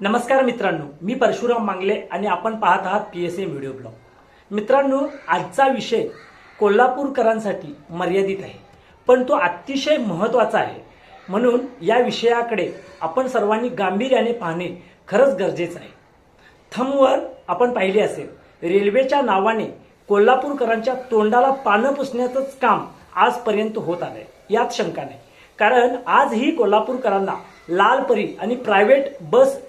नमस्कार मित्रांनो मी परशुराम मांगले आणि आपण पाहत आहात P S A video blog मित्रांनो आजचा विषय कोल्हापूरकरांसाठी मर्यादित आहे पण तो अतिशय महत्त्वाचा आहे. म्हणून या विषयाकडे आपण सर्वांनी गांभीर्याने पाहणे खरंच गरजेचं आहे. थमवर आपण पाहिले असेल रेल्वेच्या नावाने कोल्हापूरकरांच्या तोंडाला पानं पुसण्याचंच काम आजपर्यंत होत आलंय. यात शंका नाही. कारण आजही कोल्हापूरकरांना लालपरी आणि प्रायव्हेट बस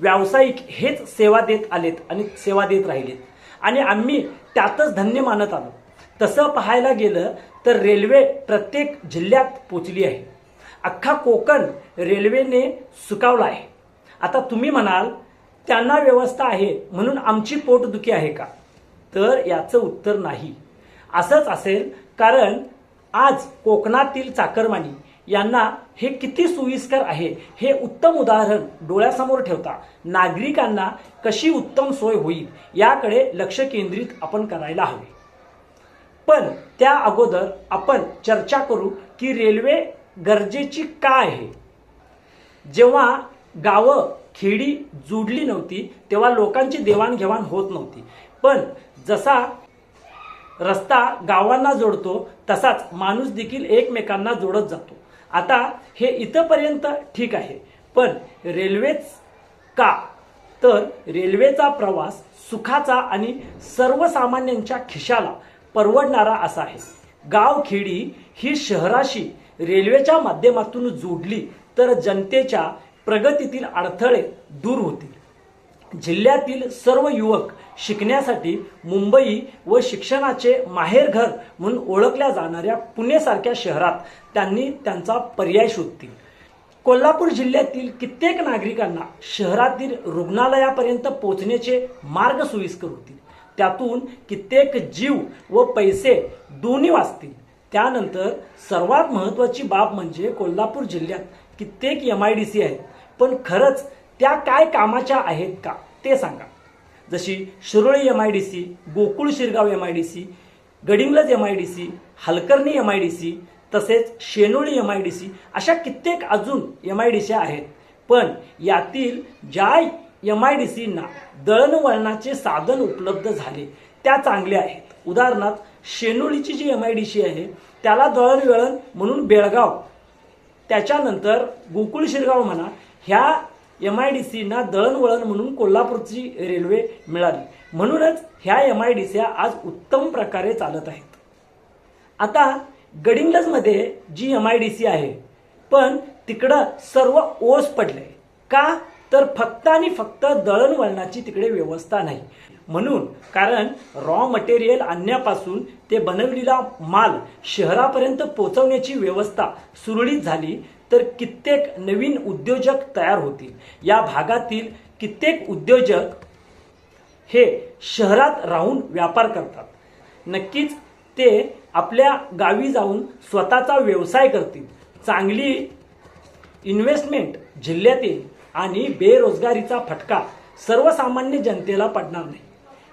व्यावसायिक हेच सेवा देत आलेत आणि सेवा देत राहिलेत. आणि आम्ही त्यातच धन्य मानत आलो. तसं पाहायला गेलं तर रेल्वे प्रत्येक जिल्ह्यात पोचली आहे. अख्खा कोकण रेल्वेने सुकावला आहे. आता तुम्ही म्हणाल त्यांना व्यवस्था आहे म्हणून आमची पोटदुखी आहे का? तर याचं उत्तर नाही. असंच असेल कारण आज कोकणातील चाकरमानी यांना हे किती सोयीस्कर आहे हे उत्तम उदाहरण डोळ्यासमोर ठेवता नागरिकांना कशी उत्तम सोय होईल याकडे लक्ष केंद्रित आपण करायला हवे. पण त्या अगोदर आपण चर्चा करू की रेल्वे गरजेची का आहे. जेव्हा गावं खेडी जुडली नव्हती तेव्हा लोकांची देवाणघेवाण होत नव्हती. पण जसा रस्ता गावांना जोडतो तसाच माणूस देखील एकमेकांना जोडत जातो. आता हे इथंपर्यंत ठीक आहे पण रेल्वेच का? तर रेल्वेचा प्रवास सुखाचा आणि सर्वसामान्यांच्या खिशाला परवडणारा असा आहे. गावखेडी ही शहराशी रेल्वेच्या माध्यमातून जोडली तर जनतेच्या प्रगतीतील अडथळे दूर होतील. जिल्ह्यातील सर्व युवक शिकण्यासाठी मुंबई व शिक्षणाचे माहेरघर म्हणून ओळखल्या जाणाऱ्या पुणेसारख्या शहरात त्यांनी त्यांचा पर्याय शोधतील. कोल्हापूर जिल्ह्यातील कित्येक नागरिकांना शहरातील रुग्णालयापर्यंत पोहोचण्याचे मार्ग सोयीस्कर होतील. त्यातून कित्येक जीव व पैसे दोन्ही वाचतील. त्यानंतर सर्वात महत्त्वाची बाब म्हणजे कोल्हापूर जिल्ह्यात कित्येक एम आय डी सी आहेत. पण खरंच त्या काय कामाच्या आहेत का ते सांगा. जशी Shiroli M I D C Gokul Shirgaon M I D C Gadhinglaj M I D C Halkarni M I D C तसेच Shenoli M I D C अशा कित्येक अजून एम आय डी सी आहेत. पण यातील ज्या एम आय डी सींना दळणवळणाचे साधन उपलब्ध झाले त्या चांगल्या आहेत. उदाहरणार्थ शेनोळीची जी एम आय डी सी आहे त्याला दळणवळण म्हणून बेळगाव. त्याच्यानंतर गोकुळ शिरगाव म्हणा ह्या एम आय डी सीना दळणवळण म्हणून कोल्हापूरची रेल्वे मिळाली. म्हणूनच ह्या एम आय डी सी आज उत्तम प्रकारे चालत आहेत. आता गडिंग्लजमध्ये जी एम आय डी सी आहे पण तिकडं सर्व ओस पडले. का? तर फक्त आणि फक्त दळणवळणाची तिकडे व्यवस्था नाही. म्हणून कारण रॉ मटेरियल आणण्यापासून ते बनवलेला माल शहरापर्यंत पोचवण्याची व्यवस्था सुरळीत झाली तर कित्येक नवीन उद्योजक तयार होतील. या भागातील कित्येक उद्योजक हे शहरात राहून व्यापार करतात. नक्कीच ते आपल्या गावी जाऊन स्वतःचा व्यवसाय करतील. चांगली इन्व्हेस्टमेंट जिल्ह्यात येईल आणि बेरोजगारीचा फटका सर्वसामान्य जनतेला पडणार नाही.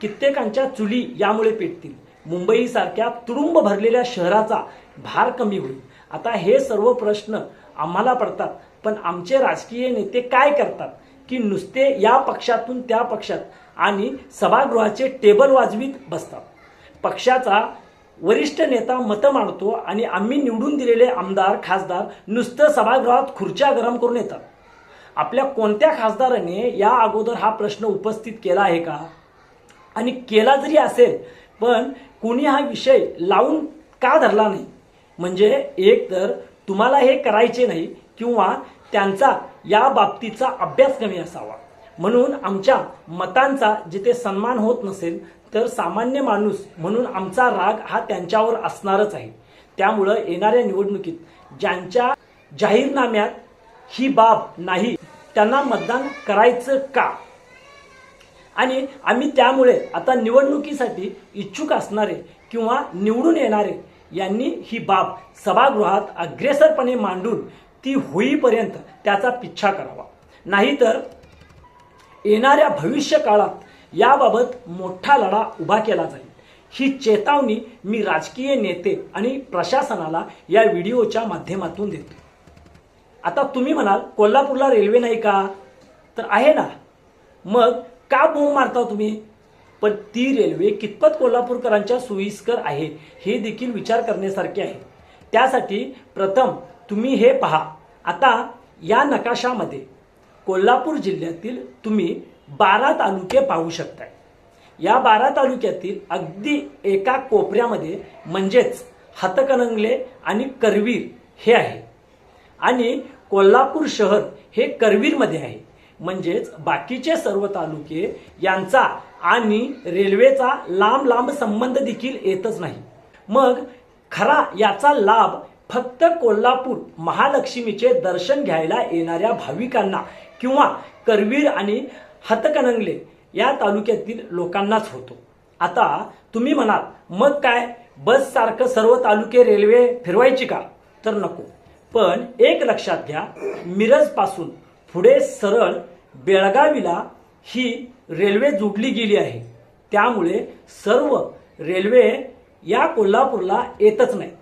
कित्येकांच्या चुली यामुळे पेटतील. मुंबईसारख्या तुडुंब भरलेल्या शहराचा भार कमी होईल. आता हे सर्व प्रश्न आम्हाला पडतात पण आमचे राजकीय नेते काय करतात की नुसते या पक्षातून त्या पक्षात आणि सभागृहाचे टेबल वाजवीत बसतात. पक्षाचा वरिष्ठ नेता मतं मांडतो आणि आम्ही निवडून दिलेले आमदार खासदार नुसतं सभागृहात खुर्च्या गरम करून येतात. आपल्या कोणत्या खासदाराने या अगोदर हा प्रश्न उपस्थित केला आहे का? आणि केला जरी असेल पण कोणी हा विषय लावून का धरला नाही? म्हणजे एक तर तुम्हाला हे करायचे नाही किंवा त्यांचा या बाबतीचा अभ्यास कमी असावा. म्हणून आमच्या मतांचा जिथे सन्मान होत नसेल तर सामान्य माणूस म्हणून आमचा राग हा त्यांच्यावर असणारच आहे. त्यामुळं येणाऱ्या निवडणुकीत ज्यांच्या जाहीरनाम्यात ही बाब नाही त्यांना मतदान करायचं का? आणि आम्ही त्यामुळे आता निवडणुकीसाठी इच्छुक असणारे किंवा निवडून येणारे यांनी ही बाब सभागृहात अग्रेसरपणे मांडून ती होईपर्यंत त्याचा पिच्छा करावा. नाहीतर येणाऱ्या भविष्य काळात याबाबत मोठा लढा उभा केला जाईल. ही चेतावणी मी राजकीय नेते आणि प्रशासनाला या व्हिडिओच्या माध्यमातून देतो. आता तुम्ही म्हणाल कोल्हापूरला रेल्वे नाही का? तर आहे ना. मग का बोंब मारता तुम्ही? पण ती रेल्वे कितपत कोल्हापूरकरांच्या सोयीस्कर आहे हे देखील विचार करण्यासारखे आहे. त्यासाठी प्रथम तुम्ही हे पहा. आता या नकाशामध्ये कोल्हापूर जिल्ह्यातील तुम्ही बारा तालुके पाहू शकताय. या बारा तालुक्यातील अगदी एका कोपऱ्यामध्ये म्हणजेच हातकणंगले आणि करवीर हे आहे. आणि कोल्हापूर शहर हे करवीरमध्ये आहे. म्हणजेच बाकीचे सर्व तालुके यांचा आणि रेल्वेचा लांब लांब संबंध देखील येतच नाही. मग खरा याचा लाभ फक्त कोल्हापूर महालक्ष्मीचे दर्शन घ्यायला येणाऱ्या भाविकांना किंवा करवीर आणि हातकणंगले या तालुक्यातील लोकांनाच होतो. आता तुम्ही म्हणाल मग काय? बस सारखं सर्व तालुके रेल्वे फिरवायची का? तर नको. पण एक लक्षात घ्या मिरजपासून पुढे सरळ बेळगावीला ही रेल्वे जोडली गेली आहे. त्यामुळे सर्व रेल्वे या कोल्हापूरला येतच नाहीत.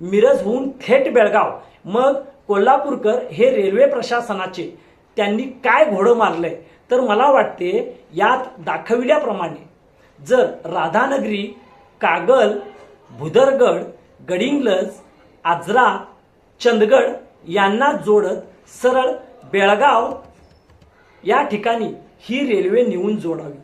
मिरजहून थेट बेळगाव. मग कोल्हापूरकर हे रेल्वे प्रशासनाचे. त्यांनी काय घोडं मारलंय? तर मला वाटते यात दाखविल्याप्रमाणे जर राधानगरी कागल भुदरगड गडिंग्लज आजरा चंदगड यांना जोडत सरळ बेळगाव या ठिकाणी ही रेल्वे नेऊन जोडावी.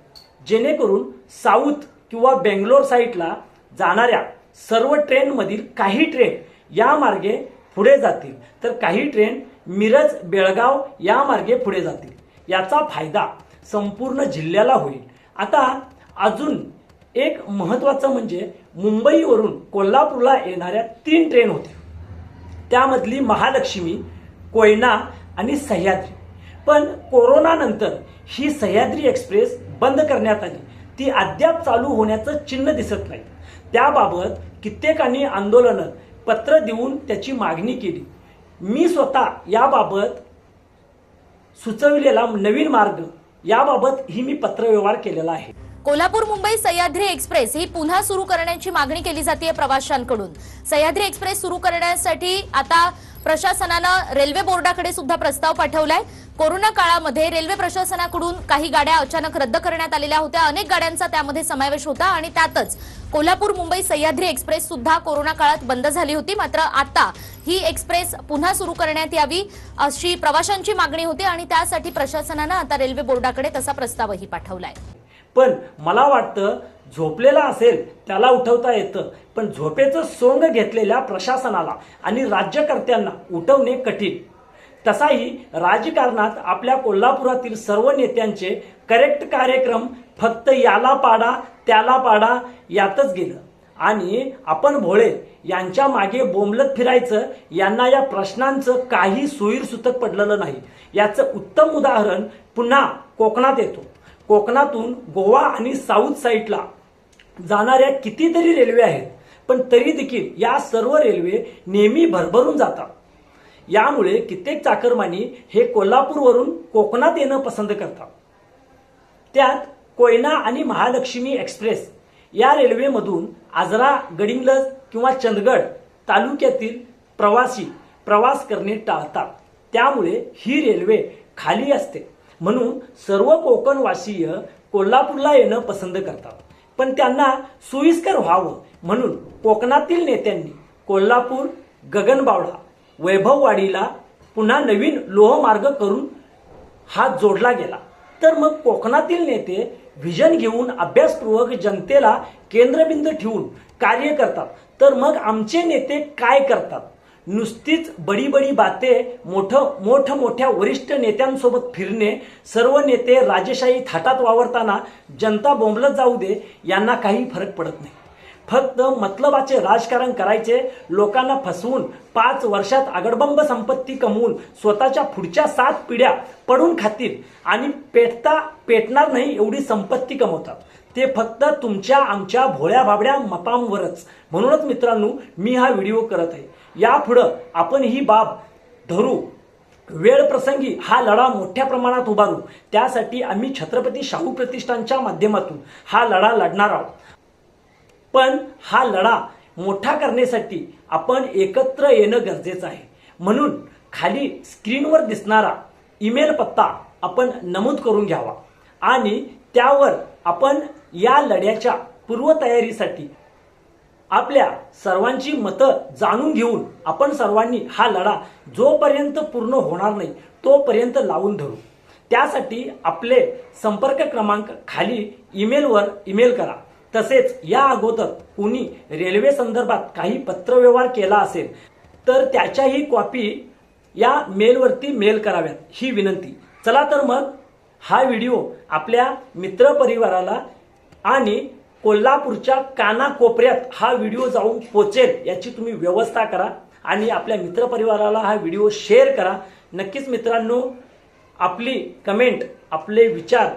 जेणेकरून साऊथ किंवा बेंगलोर साईडला जाणाऱ्या सर्व ट्रेनमधील काही ट्रेन या मार्गे पुढे जातील. तर काही ट्रेन मिरज बेळगाव या मार्गे पुढे जातील. याचा फायदा संपूर्ण जिल्ह्याला होईल. आता अजून एक महत्वाचं म्हणजे मुंबईवरून कोल्हापूरला येणाऱ्या तीन ट्रेन होत्या त्यामधली महालक्ष्मी कोयना आणि सह्याद्री. पण कोरोनानंतर ही सह्याद्री एक्सप्रेस बंद करण्यात आली. ती अद्याप चालू होण्याचं चिन्ह दिसत नाही. त्याबाबत कित्येकांनी आंदोलनं पत्र देऊन त्याची मागणी केली. मी स्वतः याबाबत सुचविलेला नवीन मार्ग याबाबत ही मी पत्रव्यवहार केलेला आहे. कोल्हापूर मुंबई सह्याद्री एक्सप्रेस ही पुन्हा सुरू करण्याची मागणी केली जाते प्रवाशांकडून. सह्याद्री एक्सप्रेस सुरू करण्यासाठी आता प्रशासनानं रेल्वे बोर्डाकडे सुद्धा प्रस्ताव पाठवलाय. कोरोना काळामध्ये रेल्वे प्रशासनाकडून काही गाड्या अचानक रद्द करण्यात आलेल्या होत्या. अनेक गाड्यांचा त्यामध्ये समावेश होता आणि त्यातच कोल्हापूर मुंबई सह्याद्री एक्सप्रेस सुद्धा कोरोना काळात बंद झाली होती. मात्र आता ही एक्सप्रेस पुन्हा सुरू करण्यात यावी अशी प्रवाशांची मागणी होती आणि त्यासाठी प्रशासनानं आता रेल्वे बोर्डाकडे तसा प्रस्तावही पाठवलाय. पण मला वाटतं झोपलेला असेल त्याला उठवता येतं. पण झोपेचं सोंग घेतलेल्या प्रशासनाला आणि राज्यकर्त्यांना उठवणे कठीण. तसाही राजकारणात आपल्या कोल्हापुरातील सर्व नेत्यांचे करेक्ट कार्यक्रम फक्त याला पाडा त्याला पाडा यातच गेलं. आणि आपण भोळे यांच्या मागे बोंबलत फिरायचं यांना या प्रश्नांचं काही सोयीर सुतक पडलेलं नाही. याचं उत्तम उदाहरण पुन्हा कोकणात येतो. कोकणातून गोवा आणि साऊथ साईडला जाणाऱ्या कितीतरी रेल्वे आहेत पण तरी देखील या सर्व रेल्वे नेहमी भरभरून जातात. यामुळे कित्येक चाकरमानी हे कोल्हापूरवरून कोकणात येणं पसंत करतात. त्यात कोयना आणि महालक्ष्मी एक्सप्रेस या रेल्वेमधून आजरा गडिंगलज किंवा चंदगड तालुक्यातील प्रवासी प्रवास करणे टाळतात. त्यामुळे ही रेल्वे खाली असते. म्हणून सर्व कोकणवासीय कोल्हापूरला येणं पसंत करतात. पण त्यांना सोयीस्कर व्हावं म्हणून कोकणातील नेत्यांनी कोल्हापूर गगनबावडा वैभववाडीला पुन्हा नवीन लोहमार्ग करून हा जोडला गेला. तर मग कोकणातील नेते व्हिजन घेऊन अभ्यासपूर्वक जनतेला केंद्रबिंदू ठेवून कार्य करतात. तर मग आमचे नेते काय करतात? नुसतीच बडी बडी बाते मोठं मोठ मोठ्या वरिष्ठ नेत्यांसोबत फिरणे सर्व नेते राजेशाही थाटात वावरताना जनता बोंबलत जाऊ दे यांना काही फरक पडत नाही. फक्त मतलबाचे राजकारण करायचे लोकांना फसवून पाच वर्षात आगडबंब संपत्ती कमवून स्वतःच्या पुढच्या सात पिढ्या पडून खातील आणि पेटता पेटणार नाही एवढी संपत्ती कमवतात. ते फक्त तुमच्या आमच्या भोळ्या भाबड्या मपांवरच म्हणूनच मित्रांनो मी हा व्हिडिओ करत आहे. यापुढं आपण ही बाब धरू. वेळ प्रसंगी हा लढा मोठ्या प्रमाणात उभारू. त्यासाठी आम्ही छत्रपती शाहू प्रतिष्ठानच्या माध्यमातून हा लढा लढणार आहोत. पण हा लढा मोठा करण्यासाठी आपण एकत्र येणं गरजेचं आहे. म्हणून खाली स्क्रीनवर दिसणारा ईमेल पत्ता आपण नमूद करून घ्यावा आणि त्यावर आपण या लढ्याच्या पूर्वतयारीसाठी आपल्या सर्वांची मतं जाणून घेऊन आपण सर्वांनी हा लढा जोपर्यंत पूर्ण होणार नाही तोपर्यंत लावून धरू. त्यासाठी आपले संपर्क क्रमांक खाली ईमेलवर ईमेल करा. तसेच या अगोदर कुणी रेल्वे संदर्भात काही पत्रव्यवहार केला असेल तर त्याच्याही कॉपी या मेलवरती मेल कराव्यात ही विनंती. चला तर मग हा व्हिडिओ आपल्या मित्रपरिवाराला आणि कोल्हापूरच्या कानाकोपऱ्यात हा व्हिडिओ जाऊन पोचेल याची तुम्ही व्यवस्था करा आणि आपल्या मित्रपरिवाराला हा व्हिडिओ शेअर करा. नक्कीच मित्रांनो आपली कमेंट आपले विचार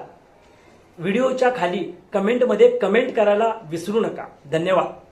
व्हिडिओच्या खाली कमेंटमध्ये कमेंट करायला विसरू नका. धन्यवाद.